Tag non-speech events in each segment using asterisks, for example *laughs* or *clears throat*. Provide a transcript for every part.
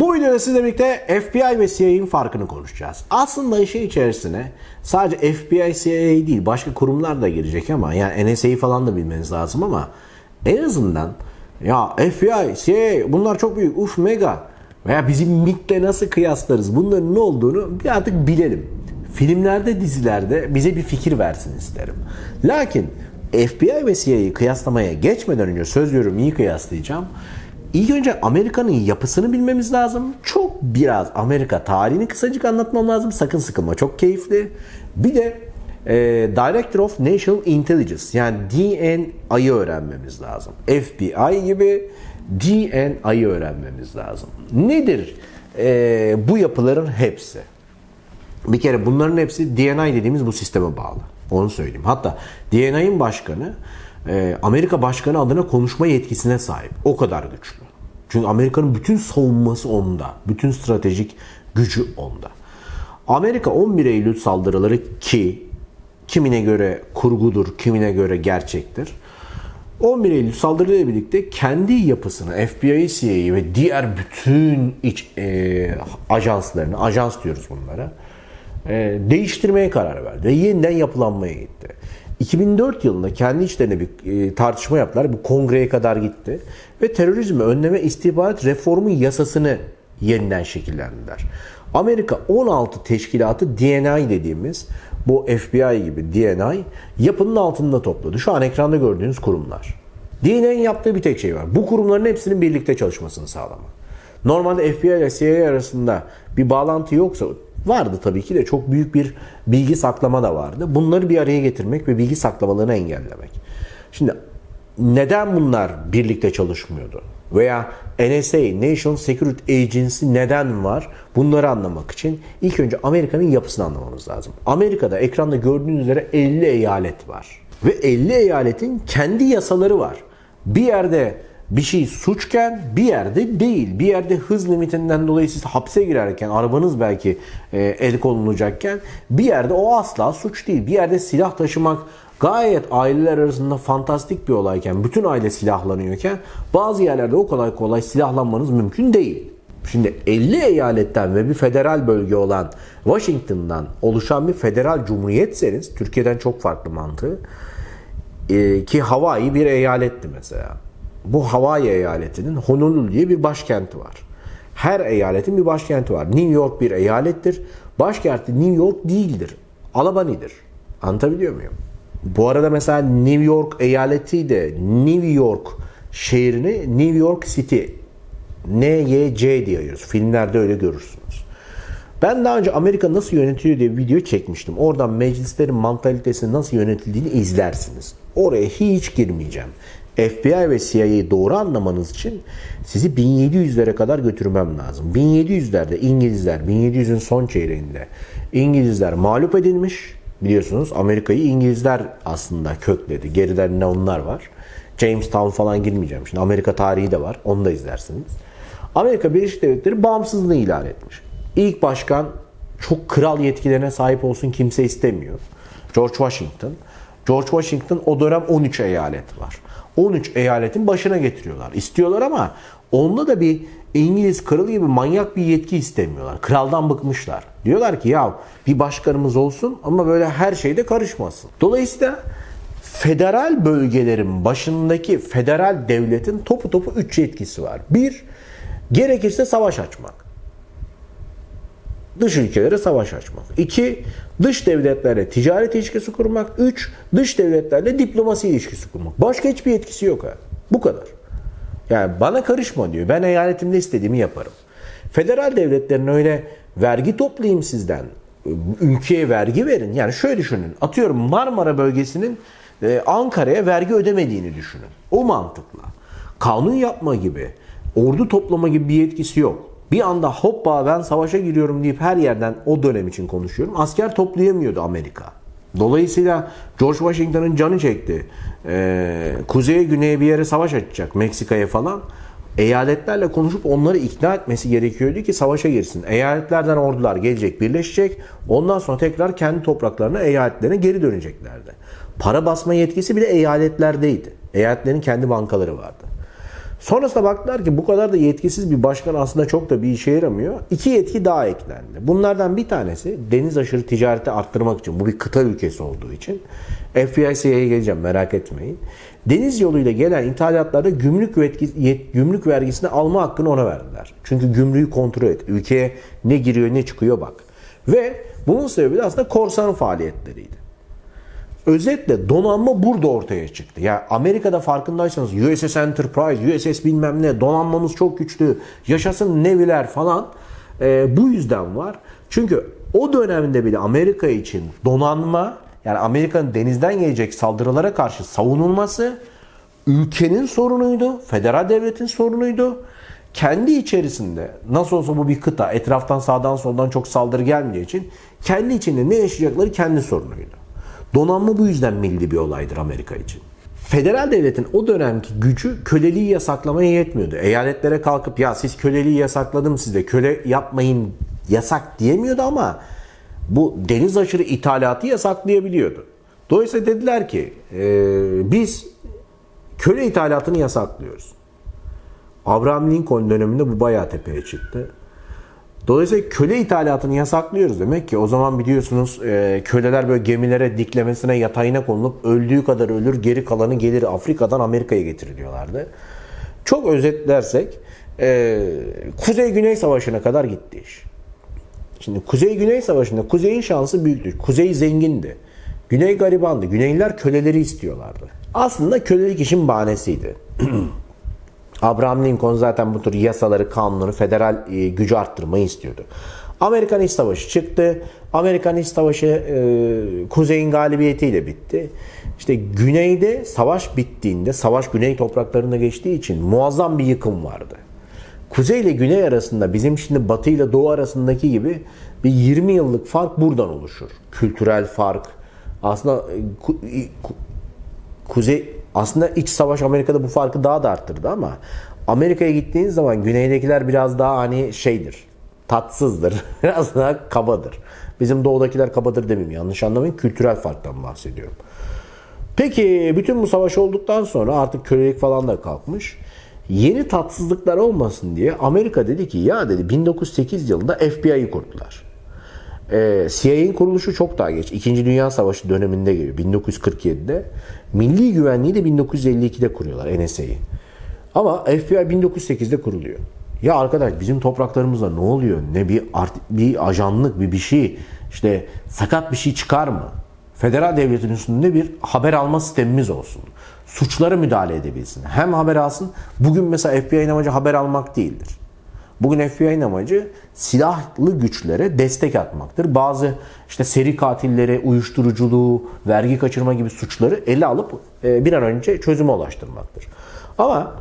Bu videoda sizle birlikte FBI ve CIA'nin farkını konuşacağız. Aslında işin içerisine sadece FBI, CIA değil başka kurumlar da girecek ama yani NSA'yı falan da bilmeniz lazım ama en azından ya FBI, CIA bunlar çok büyük, uf mega veya bizim MIT'le nasıl kıyaslarız bunların ne olduğunu bir artık bilelim. Filmlerde, dizilerde bize bir fikir versin isterim. Lakin FBI ve CIA'yı kıyaslamaya geçmeden önce söz veriyorum iyi kıyaslayacağım. İlk önce Amerika'nın yapısını bilmemiz lazım. Çok biraz Amerika tarihini kısacık anlatmam lazım. Sakın sıkılma çok keyifli. Bir de e, Director of National Intelligence yani DNI'yi öğrenmemiz lazım. FBI gibi DNI'yi öğrenmemiz lazım. Nedir e, bu yapıların hepsi? Bir kere bunların hepsi DNI dediğimiz bu sisteme bağlı. Onu söyleyeyim. Hatta DNI'nin başkanı Amerika başkanı adına konuşma yetkisine sahip. O kadar güçlü. Çünkü Amerika'nın bütün savunması onda. Bütün stratejik gücü onda. Amerika 11 Eylül saldırıları ki kimine göre kurgudur, kimine göre gerçektir. 11 Eylül saldırıyla birlikte kendi yapısını FBI, CIA ve diğer bütün iç e, ajanslarını, ajans diyoruz bunlara, e, değiştirmeye karar verdi ve yeniden yapılanmaya gitti. 2004 yılında kendi içlerine bir e, tartışma yaptılar. Bu kongreye kadar gitti. Ve terörizmi önleme istihbarat reformu yasasını yeniden şekillendiler. Amerika 16 teşkilatı DNI dediğimiz bu FBI gibi DNI yapının altında topladı. Şu an ekranda gördüğünüz kurumlar. DNI'nin yaptığı bir tek şey var. Bu kurumların hepsinin birlikte çalışmasını sağlamak. Normalde FBI ile CIA arasında bir bağlantı yoksa vardı tabii ki de çok büyük bir bilgi saklama da vardı. Bunları bir araya getirmek ve bilgi saklamalarını engellemek. Şimdi neden bunlar birlikte çalışmıyordu? Veya NSA, National Security Agency neden var? Bunları anlamak için ilk önce Amerika'nın yapısını anlamamız lazım. Amerika'da ekranda gördüğünüz üzere 50 eyalet var. Ve 50 eyaletin kendi yasaları var. Bir yerde bir şey suçken bir yerde değil. Bir yerde hız limitinden dolayı siz hapse girerken arabanız belki e, el konulacakken bir yerde o asla suç değil. Bir yerde silah taşımak gayet aileler arasında fantastik bir olayken, bütün aile silahlanıyorken bazı yerlerde o kadar kolay silahlanmanız mümkün değil. Şimdi 50 eyaletten ve bir federal bölge olan Washington'dan oluşan bir federal cumhuriyetseniz Türkiye'den çok farklı mantığı e, ki Hawaii bir eyaletti mesela bu Hawaii eyaletinin Honolulu diye bir başkenti var. Her eyaletin bir başkenti var. New York bir eyalettir. Başkenti New York değildir. Albany'dir. Anlatabiliyor muyum? Bu arada mesela New York eyaleti de New York şehrini New York City NYC diye ayırıyoruz. Filmlerde öyle görürsünüz. Ben daha önce Amerika nasıl yönetiliyor diye bir video çekmiştim. Oradan meclislerin mantalitesinin nasıl yönetildiğini izlersiniz. Oraya hiç girmeyeceğim. FBI ve CIA'yı doğru anlamanız için sizi 1700'lere kadar götürmem lazım. 1700'lerde İngilizler, 1700'ün son çeyreğinde İngilizler mağlup edilmiş. Biliyorsunuz Amerika'yı İngilizler aslında kökledi. Gerilerinde onlar var. Jamestown falan girmeyeceğim. Şimdi Amerika tarihi de var. Onu da izlersiniz. Amerika Birleşik Devletleri bağımsızlığını ilan etmiş. İlk başkan çok kral yetkilerine sahip olsun kimse istemiyor. George Washington. George Washington o dönem 13 eyalet var. 13 eyaletin başına getiriyorlar. İstiyorlar ama onda da bir İngiliz kralı gibi manyak bir yetki istemiyorlar. Kraldan bıkmışlar. Diyorlar ki ya bir başkanımız olsun ama böyle her şeyde karışmasın. Dolayısıyla federal bölgelerin başındaki federal devletin topu topu 3 yetkisi var. Bir, gerekirse savaş açmak. Dış ülkelere savaş açmak. İki, dış devletlerle ticaret ilişkisi kurmak. Üç, dış devletlerle diplomasi ilişkisi kurmak. Başka hiçbir yetkisi yok ha. Bu kadar. Yani bana karışma diyor. Ben eyaletimde istediğimi yaparım. Federal devletlerin öyle vergi toplayayım sizden. Ülkeye vergi verin. Yani şöyle düşünün. Atıyorum Marmara bölgesinin e, Ankara'ya vergi ödemediğini düşünün. O mantıkla. Kanun yapma gibi, ordu toplama gibi bir yetkisi yok bir anda hoppa ben savaşa giriyorum deyip her yerden o dönem için konuşuyorum. Asker toplayamıyordu Amerika. Dolayısıyla George Washington'ın canı çekti. Ee, kuzeye güneye bir yere savaş açacak Meksika'ya falan. Eyaletlerle konuşup onları ikna etmesi gerekiyordu ki savaşa girsin. Eyaletlerden ordular gelecek, birleşecek. Ondan sonra tekrar kendi topraklarına, eyaletlerine geri döneceklerdi. Para basma yetkisi bile eyaletlerdeydi. Eyaletlerin kendi bankaları vardı. Sonrasında baktılar ki bu kadar da yetkisiz bir başkan aslında çok da bir işe yaramıyor. İki yetki daha eklendi. Bunlardan bir tanesi deniz aşırı ticareti arttırmak için. Bu bir kıta ülkesi olduğu için. FBI CIA'ya geleceğim merak etmeyin. Deniz yoluyla gelen ithalatlarda gümrük, gümrük vergisini alma hakkını ona verdiler. Çünkü gümrüğü kontrol et. Ülkeye ne giriyor ne çıkıyor bak. Ve bunun sebebi de aslında korsan faaliyetleriydi. Özetle donanma burada ortaya çıktı. Yani Amerika'da farkındaysanız USS Enterprise, USS bilmem ne donanmamız çok güçlü, yaşasın Navy'ler falan Ee, bu yüzden var. Çünkü o dönemde bile Amerika için donanma yani Amerika'nın denizden gelecek saldırılara karşı savunulması ülkenin sorunuydu, federal devletin sorunuydu. Kendi içerisinde nasıl olsa bu bir kıta etraftan sağdan soldan çok saldırı gelmeyeceği için kendi içinde ne yaşayacakları kendi sorunuydu. Donanma bu yüzden milli bir olaydır Amerika için. Federal devletin o dönemki gücü köleliği yasaklamaya yetmiyordu. Eyaletlere kalkıp ya siz köleliği yasakladım size köle yapmayın yasak diyemiyordu ama bu deniz aşırı ithalatı yasaklayabiliyordu. Dolayısıyla dediler ki "Ee, biz köle ithalatını yasaklıyoruz. Abraham Lincoln döneminde bu bayağı tepeye çıktı. Dolayısıyla köle ithalatını yasaklıyoruz demek ki o zaman biliyorsunuz e, köleler böyle gemilere diklemesine yatayına konulup öldüğü kadar ölür geri kalanı gelir Afrika'dan Amerika'ya getiriliyorlardı. Çok özetlersek e, Kuzey-Güney Savaşı'na kadar gitti iş. Şimdi Kuzey-Güney Savaşı'nda Kuzey'in şansı büyüktü. Kuzey zengindi. Güney garibandı. Güneyliler köleleri istiyorlardı. Aslında kölelik işin bahanesiydi. *clears throat* Abraham Lincoln zaten bu tür yasaları, kanunları, federal e, gücü arttırmayı istiyordu. Amerikan İç Savaşı çıktı. Amerikan İç Savaşı e, Kuzey'in galibiyetiyle bitti. İşte Güney'de savaş bittiğinde, savaş Güney topraklarına geçtiği için muazzam bir yıkım vardı. Kuzey ile Güney arasında bizim şimdi Batı ile Doğu arasındaki gibi bir 20 yıllık fark buradan oluşur. Kültürel fark. Aslında e, ku- ku- Kuzey aslında iç savaş Amerika'da bu farkı daha da arttırdı ama Amerika'ya gittiğiniz zaman güneydekiler biraz daha hani şeydir. Tatsızdır. *laughs* Biraz daha kabadır. Bizim doğudakiler kabadır demeyeyim. Yanlış anlamayın. Kültürel farktan bahsediyorum. Peki bütün bu savaş olduktan sonra artık kölelik falan da kalkmış. Yeni tatsızlıklar olmasın diye Amerika dedi ki ya dedi 1908 yılında FBI'yi kurdular. Ee, CIA'nin kuruluşu çok daha geç. İkinci Dünya Savaşı döneminde geliyor. 1947'de. Milli Güvenliği de 1952'de kuruyorlar NSA'yı. Ama FBI 1908'de kuruluyor. Ya arkadaş bizim topraklarımızda ne oluyor? Ne bir art, bir ajanlık bir bir şey işte sakat bir şey çıkar mı? Federal devletin üstünde bir haber alma sistemimiz olsun. Suçlara müdahale edebilsin. Hem haber alsın. Bugün mesela FBI'nin amacı haber almak değildir. Bugün FBI'nin amacı silahlı güçlere destek atmaktır. Bazı işte seri katilleri, uyuşturuculuğu, vergi kaçırma gibi suçları ele alıp e, bir an önce çözüme ulaştırmaktır. Ama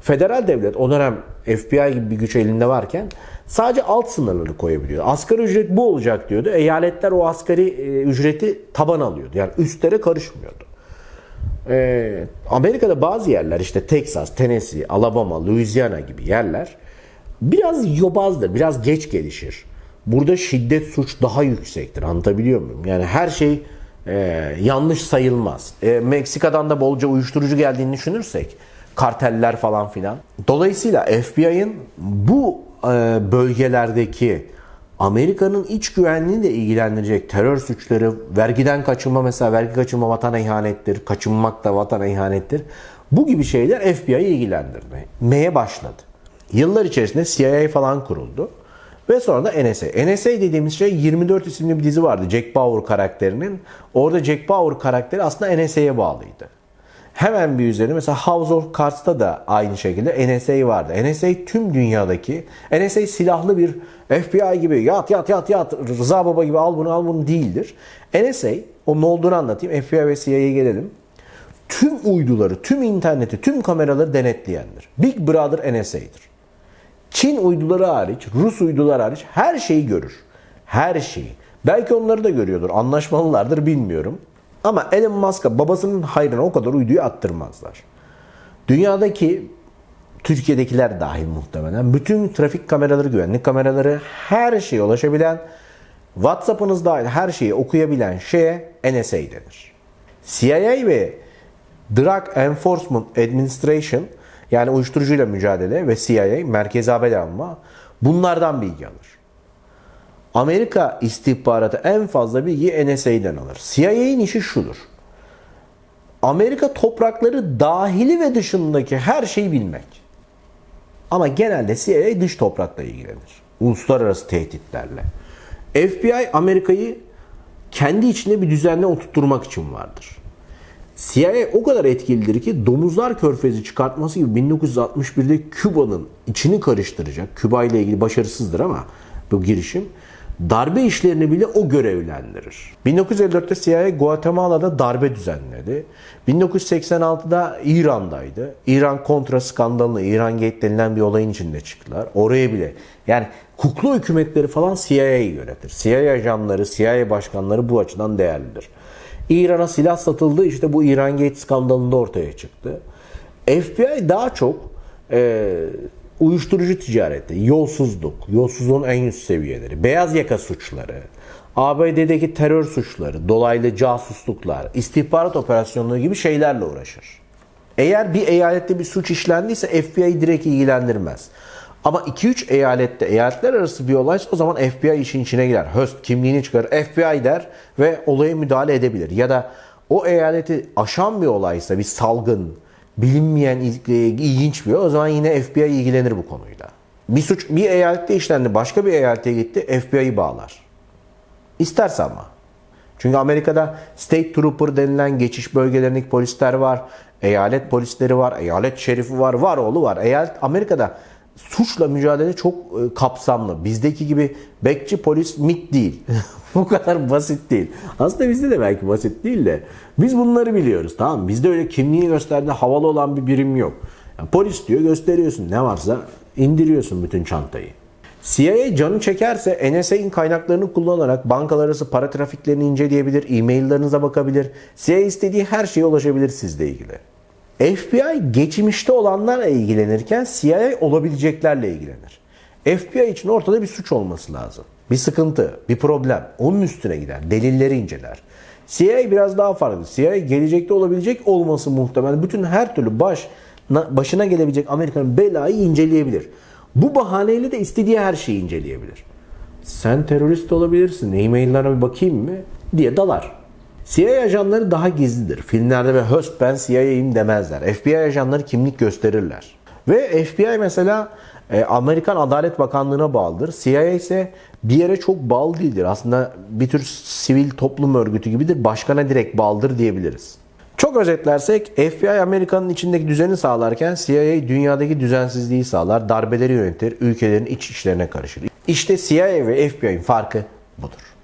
federal devlet o dönem FBI gibi bir güç elinde varken sadece alt sınırları koyabiliyor. Asgari ücret bu olacak diyordu. Eyaletler o asgari e, ücreti taban alıyordu. Yani üstlere karışmıyordu. Ee, Amerika'da bazı yerler işte Texas, Tennessee, Alabama, Louisiana gibi yerler biraz yobazdır, biraz geç gelişir. Burada şiddet suç daha yüksektir. Anlatabiliyor muyum? Yani her şey e, yanlış sayılmaz. E, Meksika'dan da bolca uyuşturucu geldiğini düşünürsek karteller falan filan. Dolayısıyla FBI'ın bu e, bölgelerdeki Amerika'nın iç güvenliğini de ilgilendirecek terör suçları, vergiden kaçınma mesela vergi kaçınma vatana ihanettir, kaçınmak da vatana ihanettir. Bu gibi şeyler FBI'yi ilgilendirmeye başladı. Yıllar içerisinde CIA falan kuruldu. Ve sonra da NSA. NSA dediğimiz şey 24 isimli bir dizi vardı Jack Bauer karakterinin. Orada Jack Bauer karakteri aslında NSA'ya bağlıydı. Hemen bir üzerine mesela House of Cards'ta da aynı şekilde NSA vardı. NSA tüm dünyadaki NSA silahlı bir FBI gibi yat yat yat yat Rıza Baba gibi al bunu al bunu değildir. NSA onun olduğunu anlatayım. FBI ve CIA'ya gelelim. Tüm uyduları, tüm interneti, tüm kameraları denetleyendir. Big Brother NSA'dır. Çin uyduları hariç, Rus uyduları hariç her şeyi görür. Her şeyi. Belki onları da görüyordur. Anlaşmalılardır bilmiyorum. Ama Elon Musk'a babasının hayrına o kadar uyduyu attırmazlar. Dünyadaki Türkiye'dekiler dahil muhtemelen bütün trafik kameraları, güvenlik kameraları her şeye ulaşabilen WhatsApp'ınız dahil her şeyi okuyabilen şeye NSA denir. CIA ve Drug Enforcement Administration yani uyuşturucuyla mücadele ve CIA merkezi haber alma bunlardan bilgi alır. Amerika istihbaratı en fazla bilgiyi NSA'den alır. CIA'nin işi şudur. Amerika toprakları dahili ve dışındaki her şeyi bilmek. Ama genelde CIA dış toprakla ilgilenir. Uluslararası tehditlerle. FBI Amerika'yı kendi içinde bir düzenle oturtturmak için vardır. CIA o kadar etkilidir ki domuzlar körfezi çıkartması gibi 1961'de Küba'nın içini karıştıracak. Küba ile ilgili başarısızdır ama bu girişim darbe işlerini bile o görevlendirir. 1954'te CIA Guatemala'da darbe düzenledi. 1986'da İran'daydı. İran kontra skandalını, İran Gate denilen bir olayın içinde çıktılar. Oraya bile yani kuklu hükümetleri falan CIA'yı yönetir. CIA ajanları, CIA başkanları bu açıdan değerlidir. İran'a silah satıldı işte bu İran Gate skandalında ortaya çıktı. FBI daha çok e, uyuşturucu ticareti, yolsuzluk, yolsuzluğun en üst seviyeleri, beyaz yaka suçları, ABD'deki terör suçları, dolaylı casusluklar, istihbarat operasyonları gibi şeylerle uğraşır. Eğer bir eyalette bir suç işlendiyse FBI direkt ilgilendirmez. Ama 2-3 eyalette eyaletler arası bir olaysa o zaman FBI işin içine girer. Höst kimliğini çıkarır, FBI der ve olaya müdahale edebilir. Ya da o eyaleti aşan bir olaysa bir salgın, bilinmeyen il- e, ilginç bir o zaman yine FBI ilgilenir bu konuyla. Bir suç bir eyalette işlendi, başka bir eyalete gitti, FBI'yi bağlar. İsterse ama. Çünkü Amerika'da State Trooper denilen geçiş bölgelerindeki polisler var. Eyalet polisleri var. Eyalet şerifi var. Var oğlu var. Eyalet Amerika'da suçla mücadele çok e, kapsamlı. Bizdeki gibi bekçi polis MIT değil. *laughs* Bu kadar basit değil. Aslında bizde de belki basit değil de biz bunları biliyoruz tamam mı? Bizde öyle kimliğini gösterdiğinde havalı olan bir birim yok. Yani polis diyor gösteriyorsun ne varsa indiriyorsun bütün çantayı. CIA canı çekerse NSA'nin kaynaklarını kullanarak bankalar arası para trafiklerini inceleyebilir, e-maillerinize bakabilir. CIA istediği her şeye ulaşabilir sizle ilgili. FBI geçmişte olanlarla ilgilenirken CIA olabileceklerle ilgilenir. FBI için ortada bir suç olması lazım. Bir sıkıntı, bir problem. Onun üstüne gider. Delilleri inceler. CIA biraz daha farklı. CIA gelecekte olabilecek olması muhtemel. Bütün her türlü baş başına gelebilecek Amerika'nın belayı inceleyebilir. Bu bahaneyle de istediği her şeyi inceleyebilir. Sen terörist olabilirsin, e-maillerine bir bakayım mı diye dalar. CIA ajanları daha gizlidir. Filmlerde ve höst ben CIA'yim demezler. FBI ajanları kimlik gösterirler. Ve FBI mesela e, Amerikan Adalet Bakanlığı'na bağlıdır. CIA ise bir yere çok bağlı değildir. Aslında bir tür sivil toplum örgütü gibidir. Başkana direkt bağlıdır diyebiliriz. Çok özetlersek FBI Amerika'nın içindeki düzeni sağlarken CIA dünyadaki düzensizliği sağlar, darbeleri yönetir, ülkelerin iç işlerine karışır. İşte CIA ve FBI'nin farkı budur.